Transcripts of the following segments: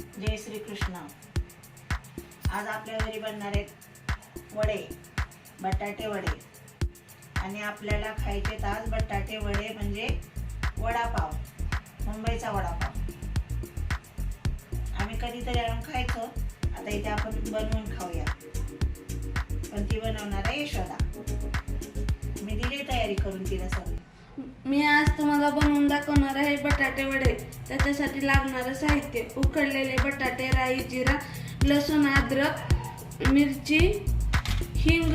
जय श्री कृष्ण आज आपल्या घरी बनणार आहेत वडे बटाटे वडे. आणि आपल्याला खायचे आज बटाटे वडे म्हणजे वडापाव मुंबईचा वडापाव. आम्ही कधीतरी आणून खायचो आता इथे आपण बनवून खाऊया. पण ती बनवणार आहे यशोदा. मी दिली तयारी करून तिला सगळी. मी आज तुम्हाला बनवून दाखवणार आहे बटाटे वडे. त्याच्यासाठी लागणारं साहित्य. उकडलेले बटाटे राई जिरा लसूण अद्रक मिरची हिंग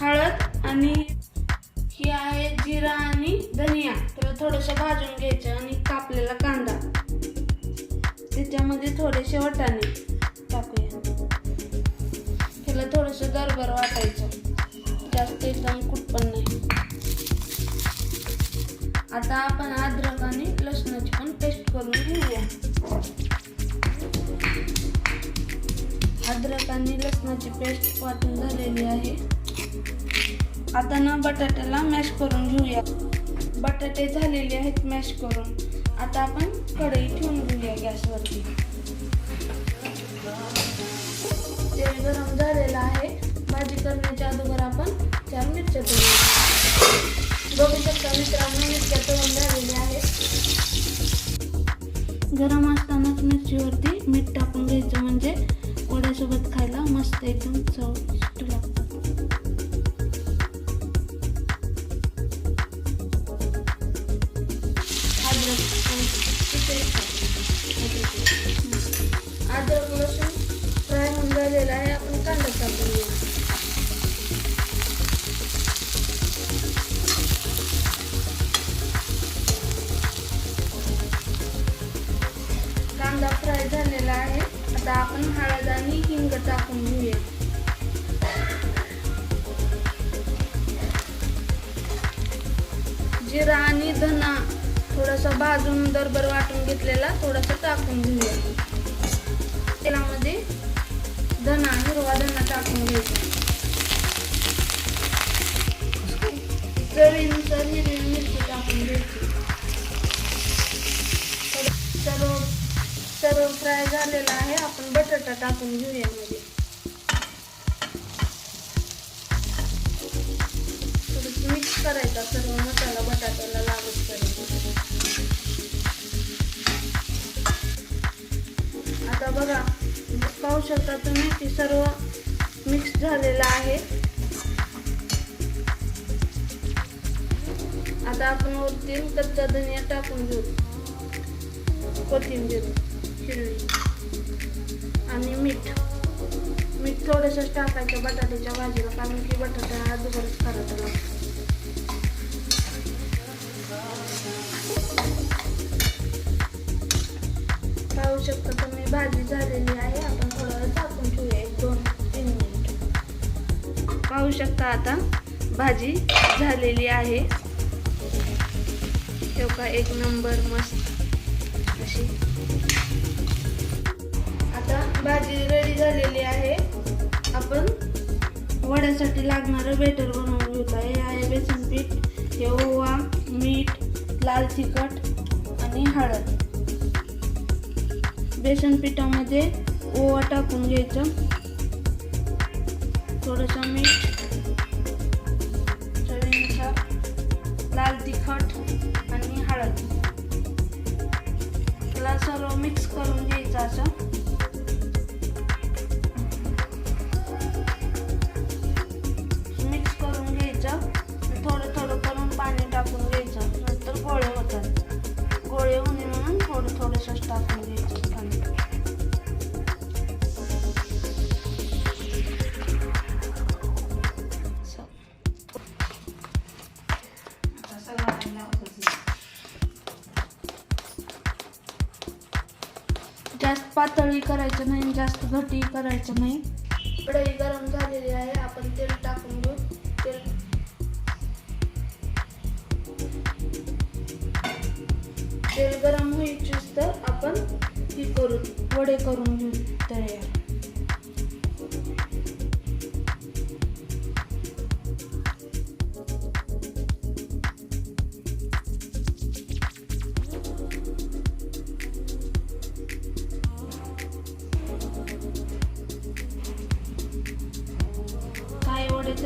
हळद आणि ही आहे जिरा आणि धनिया. त्याला थोडंसं भाजून घ्यायचं आणि कापलेला कांदा. त्याच्यामध्ये थोडेसे वाटाणे टाकूया. त्याला थोडंसं गरगर वाटायचं. जास्त एकदम आता आपण अद्रक आणि लसणाची पण पेस्ट करून घेऊया. अद्रक आणि लसणाची पेस्ट वाटून झालेली आहे. आता ना बटाट्याला मॅश करून घेऊया. बटाटे झालेले आहेत मॅश करून. आता आपण कढई ठेवून घेऊया गॅसवरती. असतानाच मिरचीवरती मीठ टाकून घ्यायचं म्हणजे वड्यासोबत खायला मस्त एकदम चविष्ट लागतं. अद्रक लसूण फ्राय होऊन झालेला आहे. आपण कांदा टाकून घेऊ. कांदा फ्राय झालेला आहे. आता आपण हळद आणि हिंग टाकून घेऊया. जिरा आणि धना थोडासा भाजून दरबर वाटून घेतलेला थोडासा टाकून घेऊया. तेलामध्ये धना हिरवा धना टाकून घ्यायचा फ्राय झालेला आहे. आपण बटाटा टाकून घेऊया मध्ये. थोडस मिक्स करायचा सर्व मसाला बटाट्याला लागत करायचा आता बघा पाहू शकता तुम्ही की सर्व मिक्स झालेलं आहे. आता आपण वरती कच्चा धनिया टाकून घेऊ. कोथिंबीर. हिरवी आणि मीठ. मीठ थोडंसं टाकायचं बटाट्याच्या भाजीला कारण की बटाटा हा दुपारच करायचा लागतो. पाहू शकता तुम्ही भाजी झालेली आहे. आपण थोडं टाकून झाकून ठेवूया एक दोन तीन मिनिट. पाहू शकता आता भाजी झालेली आहे. तेव्हा एक नंबर मस्त. अशी. आता भाजी रेडी झालेली आहे. आपण वड्यासाठी लागणारं बेटर बनवून घेत आहे हे आहे बेसन पीठ हे ओवा मीठ लाल तिखट आणि हळद. बेसन पिठामध्ये ओवा टाकून घ्यायचं. थोडंसं मीठ जास्त पातळी करायचं नाही जास्त घटी करायचं नाही. कढई गरम झालेली आहे. आपण तेल टाकून घेऊ. तेल. तेल गरम होईच तर आपण ती करून वडे करून घेऊ तयार.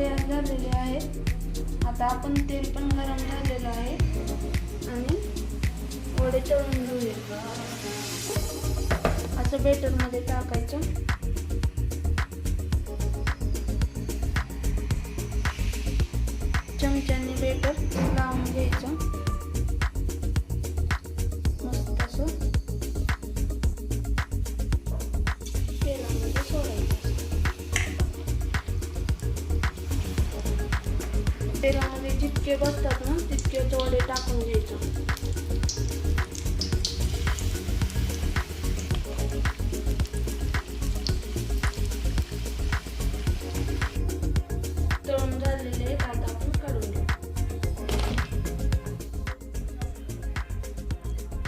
तयार झालेले आहेत. आता आपण तेल पण गरम झालेलं आहे. आणि वडे तळून घेऊया. असं बेटरमध्ये टाकायचं. चमच्याने बेटर लावून घ्यायचं. तेलामध्ये जितके बसतात ना तितके वडे टाकून घ्यायचं. तळून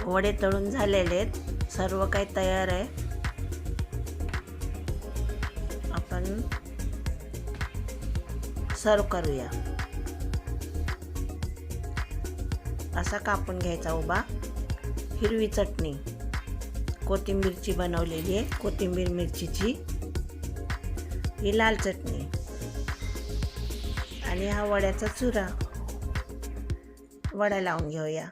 वडे तळून झालेले आहेत. सर्व काही तयार आहे. आपण सर्व करूया. असा कापून घ्यायचा उभा. हिरवी चटणी. कोथिंबीरची बनवलेली आहे. कोथिंबीर मिरचीची. ही लाल चटणी. आणि हा वड्याचा चुरा. वडा लावून घेऊया.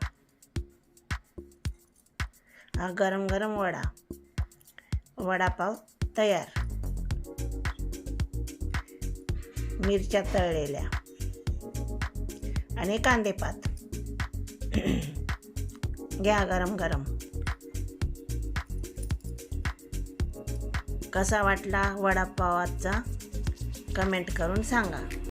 हा गरम गरम वडा. वडापाव तयार. मिरच्या तळलेल्या. आणि कांदेपात. घ्या गरम गरम. कसा वाटला वडापावाचा? कमेंट करून सांगा.